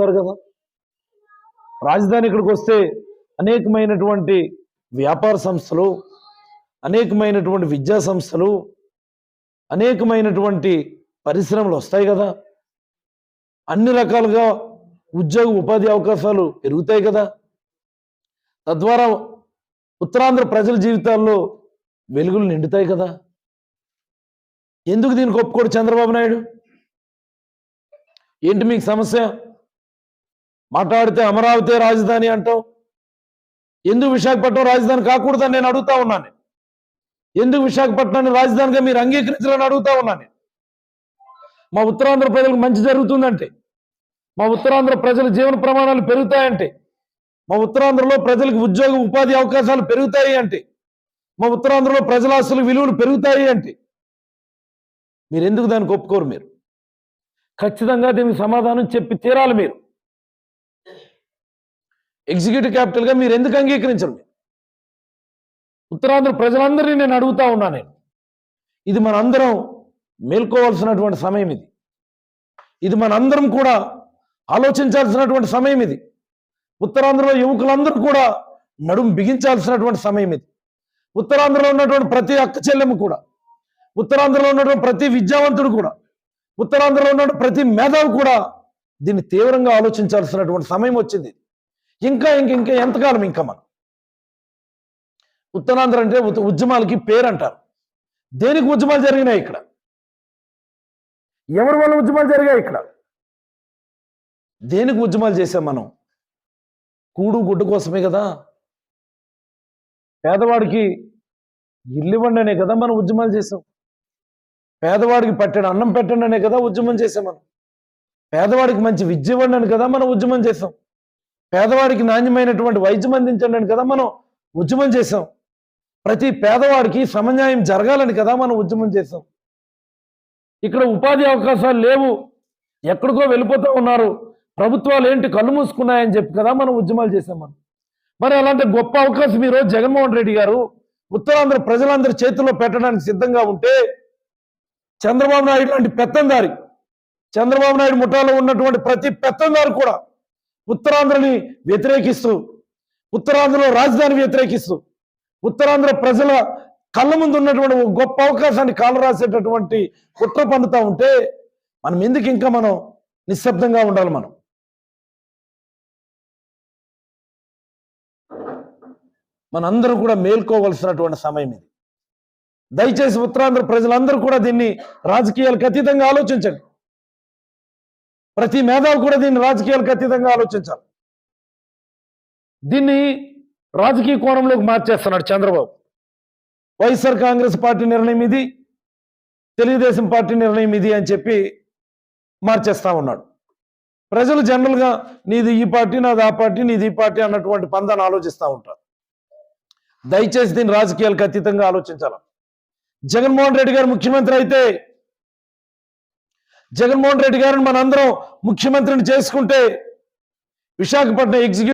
అవుతారు కదా. రాజధాని ఇక్కడికి వస్తే అనేకమైనటువంటి వ్యాపార సంస్థలు అనేకమైనటువంటి విద్యా సంస్థలు అనేకమైనటువంటి పరిశ్రమలు వస్తాయి కదా. అన్ని రకాలుగా ఉద్యోగ ఉపాధి అవకాశాలు పెరుగుతాయి కదా. తద్వారా ఉత్తరాంధ్ర ప్రజల జీవితాల్లో వెలుగులు నిండుతాయి కదా. ఎందుకు దీనికి ఒప్పుకోడు చంద్రబాబు నాయుడు? ఏంటి మీకు సమస్య? మాట్లాడితే అమరావతి రాజధాని అంటావు? ఎందుకు విశాఖపట్నం రాజధాని కాకూడదని నేను అడుగుతా ఉన్నాను ఎందుకు విశాఖపట్నాన్ని రాజధానిగా మీరు అంగీకరించాలని అడుగుతా ఉన్నాను మా ఉత్తరాంధ్ర ప్రజలకు మంచి జరుగుతుందంటే మా ఉత్తరాంధ్ర ప్రజల జీవన ప్రమాణాలు పెరుగుతాయంటే మా ఉత్తరాంధ్రలో ప్రజలకు ఉద్యోగ ఉపాధి అవకాశాలు పెరుగుతాయి అంటే మా ఉత్తరాంధ్రలో ప్రజల ఆస్తులు విలువలు పెరుగుతాయి అంటే మీరు ఎందుకు దాన్ని ఒప్పుకోరు మీరు? ఖచ్చితంగా దీనికి సమాధానం చెప్పి తీరాలి మీరు. ఎగ్జిక్యూటివ్ క్యాపిటల్గా మీరు ఎందుకు అంగీకరించరు? ఉత్తరాంధ్ర ప్రజలందరినీ నేను అడుగుతా ఉన్నా నేను. ఇది మనందరం మేల్కోవాల్సినటువంటి సమయం ఇది. ఇది మనందరం కూడా ఆలోచించాల్సినటువంటి సమయం ఇది. ఉత్తరాంధ్రలో యువకులందరూ కూడా నడుము బిగించాల్సినటువంటి సమయం ఇది. ఉత్తరాంధ్రలో ఉన్నటువంటి ప్రతి అక్క చెల్లెమ్మ కూడా ఉత్తరాంధ్రలో ఉన్నటువంటి ప్రతి విద్యావంతుడు కూడా ఉత్తరాంధ్రలో ఉన్నటువంటి ప్రతి మేధావి కూడా దీన్ని తీవ్రంగా ఆలోచించాల్సినటువంటి సమయం వచ్చింది. ఇంకా ఇంక ఇంకా ఎంతకాలం ఇంకా మనం? ఉత్తరాంధ్ర అంటే ఉద్యమాలకి పేరు అంటారు దేనికి ఉద్యమాలు జరిగినాయి ఇక్కడ? ఎవరి వల్ల ఉద్యమాలు జరిగాయి ఇక్కడ? దేనికి ఉద్యమాలు చేసాం మనం? కూడు గుడ్డ కోసమే కదా. పేదవాడికి ఇల్లు ఇవ్వండినే కదా మనం ఉద్యమాలు చేసాం పేదవాడికి పట్టడం అన్నం పెట్టండి అనే కదా ఉద్యమం చేసాం మనం. పేదవాడికి మంచి విద్య ఇవ్వండి అని కదా మనం ఉద్యమం చేసాం పేదవాడికి నాణ్యమైనటువంటి వైద్యం అందించండి కదా మనం ఉద్యమం చేసాం ప్రతి పేదవాడికి సమన్యాయం జరగాలని కదా మనం ఉద్యమం చేసాం ఇక్కడ ఉపాధి అవకాశాలు లేవు. ఎక్కడికో వెళ్ళిపోతూ ఉన్నారు. ప్రభుత్వాలు ఏంటి కళ్ళు మూసుకున్నాయని చెప్పి కదా మనం ఉద్యమాలు చేసాం మనం. మరి అలాంటి గొప్ప అవకాశం ఈరోజు జగన్మోహన్ రెడ్డి గారు ఉత్తరాంధ్ర ప్రజలందరి చేతుల్లో పెట్టడానికి సిద్ధంగా ఉంటే చంద్రబాబు నాయుడు లాంటి పెత్తందారి చంద్రబాబు నాయుడు ముఠాలో ఉన్నటువంటి ప్రతి పెత్తందారు కూడా ఉత్తరాంధ్రని వ్యతిరేకిస్తూ ఉత్తరాంధ్రలో రాజధాని వ్యతిరేకిస్తూ ఉత్తరాంధ్ర ప్రజల కళ్ళ ముందు ఉన్నటువంటి ఒక గొప్ప అవకాశాన్ని కాలరాసేటటువంటి కుట్ర పండుతూ ఉంటే మనం ఎందుకు ఇంకా మనం నిశ్శబ్దంగా ఉండాలి మనం? మనందరం కూడా మేల్కోవలసినటువంటి సమయం ఇది. దయచేసి ఉత్తరాంధ్ర ప్రజలందరూ కూడా దీన్ని రాజకీయాలకు అతీతంగా ఆలోచించండి. ప్రతి మేధావి కూడా దీన్ని రాజకీయాలకు అతీతంగా ఆలోచించాలి. దీన్ని రాజకీయ కోణంలోకి మార్చేస్తున్నాడు చంద్రబాబు. వైఎస్ఆర్ కాంగ్రెస్ పార్టీ నిర్ణయం ఇది తెలుగుదేశం పార్టీ నిర్ణయం ఇది అని చెప్పి మార్చేస్తా ఉన్నాడు. ప్రజలు జనరల్గా నీది ఈ పార్టీ నాది ఆ పార్టీ నీది ఈ పార్టీ అన్నటువంటి పందాన్ని ఆలోచిస్తూ ఉంటారు. దయచేసి దీన్ని రాజకీయాలకు అతీతంగా ఆలోచించాలి. జగన్మోహన్ రెడ్డి గారు ముఖ్యమంత్రి అయితే జగన్మోహన్ రెడ్డి గారిని మనందరం ముఖ్యమంత్రిని చేసుకుంటే విశాఖపట్నం ఎగ్జిక్యూటివ్